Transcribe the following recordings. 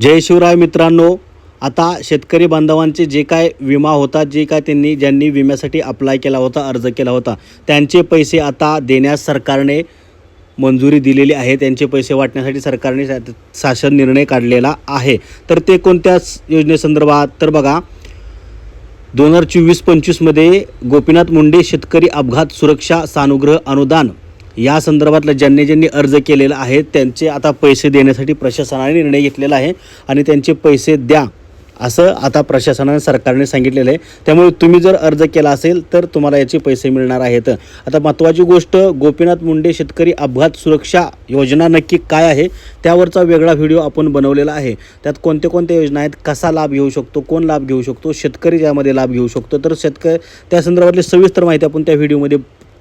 जय शिवराय मित्रांनो. आता शेतकरी बांधवांचे जे काय विमा होता जे काय त्यांनी ज्यांनी विम्यासाठी अप्लाय केला होता अर्ज केला होता त्यांचे पैसे आता देण्यास सरकारने मंजुरी दिलेली आहे. त्यांचे पैसे वाटण्यासाठी सरकारने शासन निर्णय काढलेला आहे. तर ते कोणत्या योजनेसंदर्भात? तर बघा दोन हजार चोवीस पंचवीसमध्ये गोपीनाथ मुंडे शेतकरी अपघात सुरक्षा सानुग्रह अनुदान या संदर्भातलं ज्यांनी ज्यांनी अर्ज केलेला आहे त्यांचे आता पैसे देण्यासाठी प्रशासनाने निर्णय घेतलेला आहे आणि त्यांचे पैसे द्या असं आता प्रशासनाने सरकारने सांगितलेलं आहे. त्यामुळे तुम्ही जर अर्ज केला असेल तर तुम्हाला याचे पैसे मिळणार आहेत. आता महत्त्वाची गोष्ट गोपीनाथ मुंडे शेतकरी अपघात सुरक्षा योजना नक्की काय आहे त्यावरचा वेगळा व्हिडिओ आपण बनवलेला आहे. त्यात कोणत्या कोणत्या योजना आहेत कसा लाभ घेऊ शकतो कोण लाभ घेऊ शकतो शेतकरी त्यामध्ये लाभ घेऊ शकतो तर शेतकरी त्या संदर्भातली सविस्तर माहिती आपण त्या व्हिडिओमध्ये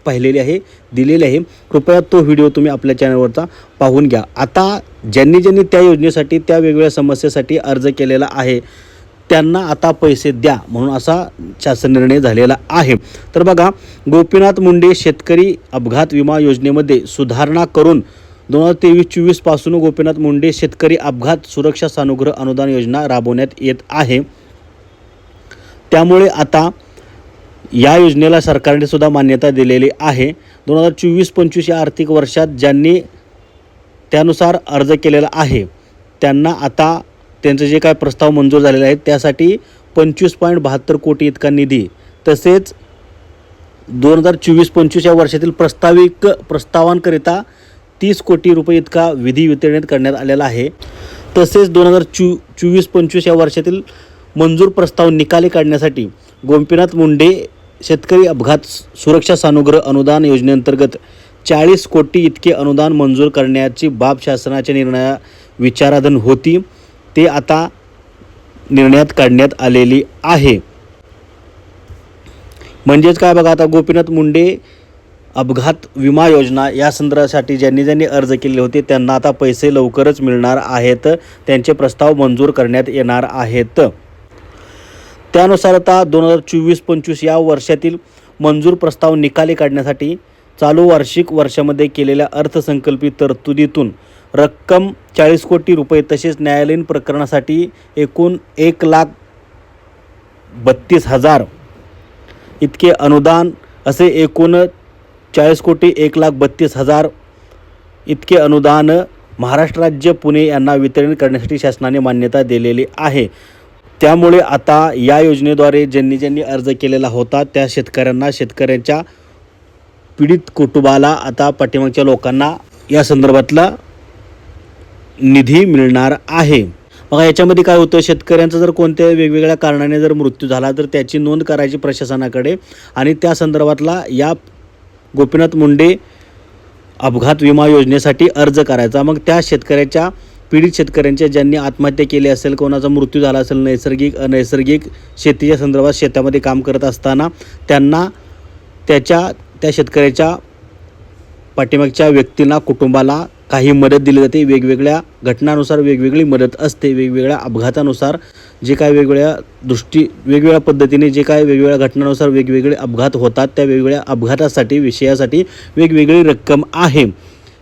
पाहिलेली आहे दिलेली आहे. कृपया तो व्हिडिओ तुम्ही आपल्या चॅनलवरचा पाहून घ्या. आता ज्यांनी ज्यांनी त्या योजनेसाठी त्या वेगवेगळ्या समस्येसाठी अर्ज केलेला आहे त्यांना आता पैसे द्या म्हणून असा शासन निर्णय झालेला आहे. तर बघा गोपीनाथ मुंडे शेतकरी अपघात विमा योजनेमध्ये सुधारणा करून दोन हजार तेवीस चोवीसपासून गोपीनाथ मुंडे शेतकरी अपघात सुरक्षा सानुग्रह अनुदान योजना राबवण्यात येत आहे. त्यामुळे आता या योजनेला सरकारने सुद्धा मान्यता दिलेली आहे. दोन हजार चोवीस पंचवीस या आर्थिक वर्षात ज्यांनी त्यानुसार अर्ज केलेला आहे त्यांना आता त्यांचे जे काय प्रस्ताव मंजूर झालेले आहेत त्यासाठी पंचवीस पॉईंट बहात्तर कोटी इतका निधी तसेच दोन हजार चोवीस पंचवीस या वर्षातील प्रस्ताविक प्रस्तावांकरिता तीस कोटी रुपये इतका विधी वितरित करण्यात आलेला आहे. तसेच दोन हजार चो चोवीस पंचवीस या वर्षातील मंजूर प्रस्ताव निकाली काढण्यासाठी गोपीनाथ मुंडे शेतकरी अपघात सुरक्षा सानुग्रह अनुदान योजनेअंतर्गत चाळीस कोटी इतके अनुदान मंजूर करण्याची बाब शासनाच्या निर्णया विचाराधीन होती. ते आता निर्णयात काढण्यात आलेली आहे. म्हणजेच काय बघा आता गोपीनाथ मुंडे अपघात विमा योजना या संदर्भासाठी ज्यांनी ज्यांनी अर्ज केले होते त्यांना आता पैसे लवकरच मिळणार आहेत. त्यांचे प्रस्ताव मंजूर करण्यात येणार आहेत. त्यानुसार आता दोन हजार चोवीस पंचवीस या वर्षातील मंजूर प्रस्ताव निकाली काढण्यासाठी चालू वार्षिक वर्षामध्ये केलेल्या अर्थसंकल्पित तरतुदीतून रक्कम चाळीस कोटी रुपये तसेच न्यायालयीन प्रकरणासाठी एकूण एक लाख बत्तीस हजार इतके अनुदान असे एकूण चाळीस कोटी एक लाख बत्तीस हजार इतके अनुदान महाराष्ट्र राज्य पुणे यांना वितरण करण्यासाठी शासनाने मान्यता दिलेली आहे. त्यामुळे आता या योजनेद्वारे ज्यांनी ज्यांनी अर्ज केलेला होता त्या शेतकऱ्यांना शेतकऱ्यांच्या पीडित कुटुंबाला आता पाठीमागच्या लोकांना या संदर्भातला निधी मिळणार आहे. बघा याच्यामध्ये काय होतं शेतकऱ्यांचा जर कोणत्या वेगवेगळ्या कारणाने जर मृत्यू झाला तर त्याची नोंद करायची प्रशासनाकडे आणि त्या संदर्भातला या गोपीनाथ मुंडे अपघात विमा योजनेसाठी अर्ज करायचा. मग त्या शेतकऱ्याच्या पीडित शेतकऱ्यांच्या ज्यांनी आत्महत्या केली असेल कोणाचा मृत्यू झाला असेल नैसर्गिक अनैसर्गिक शेतीच्या संदर्भात शेतामध्ये काम करत असताना त्यांना त्याच्या त्या शेतकऱ्याच्या पाठीमागच्या व्यक्तींना कुटुंबाला काही मदत दिली जाते. वेगवेगळ्या घटनानुसार वेगवेगळी मदत असते. वेगवेगळ्या अपघातानुसार जे काय वेगवेगळ्या दृष्टी वेगवेगळ्या पद्धतीने जे काय वेगवेगळ्या घटनानुसार वेगवेगळे अपघात होतात त्या वेगवेगळ्या अपघातासाठी विषयासाठी वेगवेगळी रक्कम आहे.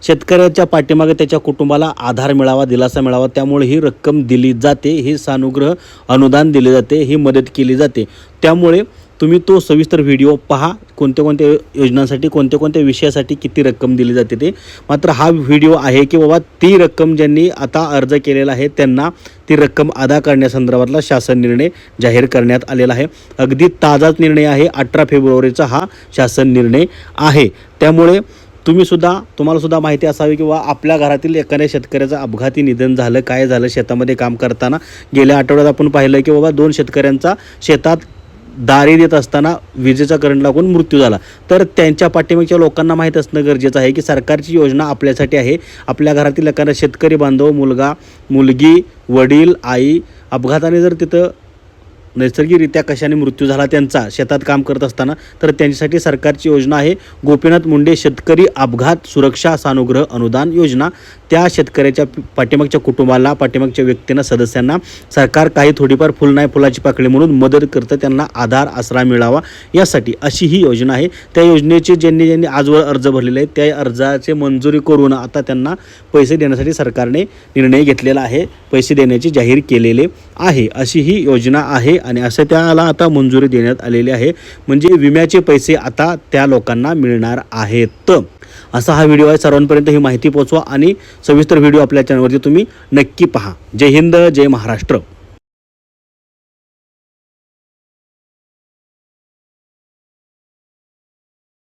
शेतकऱ्याच्या पाठीमागे त्याच्या कुटुंबाला आधार मिळावा दिलासा मिळावा त्यामुळे ही रक्कम दिली जाते हे सानुग्रह अनुदान दिले जाते ही मदत केली जाते. त्यामुळे तुम्ही तो सविस्तर व्हिडिओ पहा कोणत्या कोणत्या योजनांसाठी कोणत्या कोणत्या विषयासाठी किती रक्कम दिली जाते ते. मात्र हा व्हिडिओ आहे की बाबा ती रक्कम ज्यांनी आता अर्ज केलेला आहे त्यांना ती रक्कम अदा करण्यासंदर्भातला शासन निर्णय जाहीर करण्यात आलेला आहे. अगदी ताजाच निर्णय आहे अठरा फेब्रुवारीचा हा शासन निर्णय आहे. त्यामुळे तुम्ही सुद्धा तुम्हाला सुद्धा माहिती असावी किंवा आपल्या घरातील एखाद्या शेतकऱ्याचं अपघाती निधन झालं काय झालं शेतामध्ये काम करताना गेल्या आठवड्यात आपण पाहिलं की बाबा दोन शेतकऱ्यांचा शेतात दारी देत असताना विजेचा करंट लागून मृत्यू झाला. तर त्यांच्या पाठीमागच्या लोकांना माहीत असणं गरजेचं आहे की सरकारची योजना आपल्यासाठी आहे. आपल्या घरातील एखादा शेतकरी बांधव मुलगा मुलगी वडील आई अपघाताने जर तिथं नैसर्गिकरित्या कशाने मृत्यू झाला त्यांचा शेतात काम करत असताना तर त्यांच्यासाठी सरकारची योजना आहे गोपीनाथ मुंडे शेतकरी अपघात सुरक्षा सानुग्रह अनुदान योजना. त्या शेतकऱ्याच्या पाठीमागच्या कुटुंबाला पाठीमागच्या व्यक्तींना सदस्यांना सरकार काही थोडीफार फुल नाही फुलाची पाकळी म्हणून मदत करतं त्यांना आधार आसरा मिळावा यासाठी अशी ही योजना आहे. त्या योजनेचे ज्यांनी ज्यांनी आजवर अर्ज भरलेले आहेत त्या अर्जाचे मंजुरी करून आता त्यांना पैसे देण्यासाठी सरकारने निर्णय घेतलेला आहे पैसे देण्याची जाहीर केलेले आहे. अशी ही योजना आहे आणि असं त्याला आता मंजुरी देण्यात आलेली आहे. म्हणजे विम्याचे पैसे आता त्या लोकांना मिळणार आहेत. असा हा व्हिडिओ आहे. सर्वांपर्यंत ही माहिती पोहोचवा आणि सविस्तर व्हिडिओ आपल्या चॅनलवरती तुम्ही नक्की पहा. जय हिंद जय महाराष्ट्र.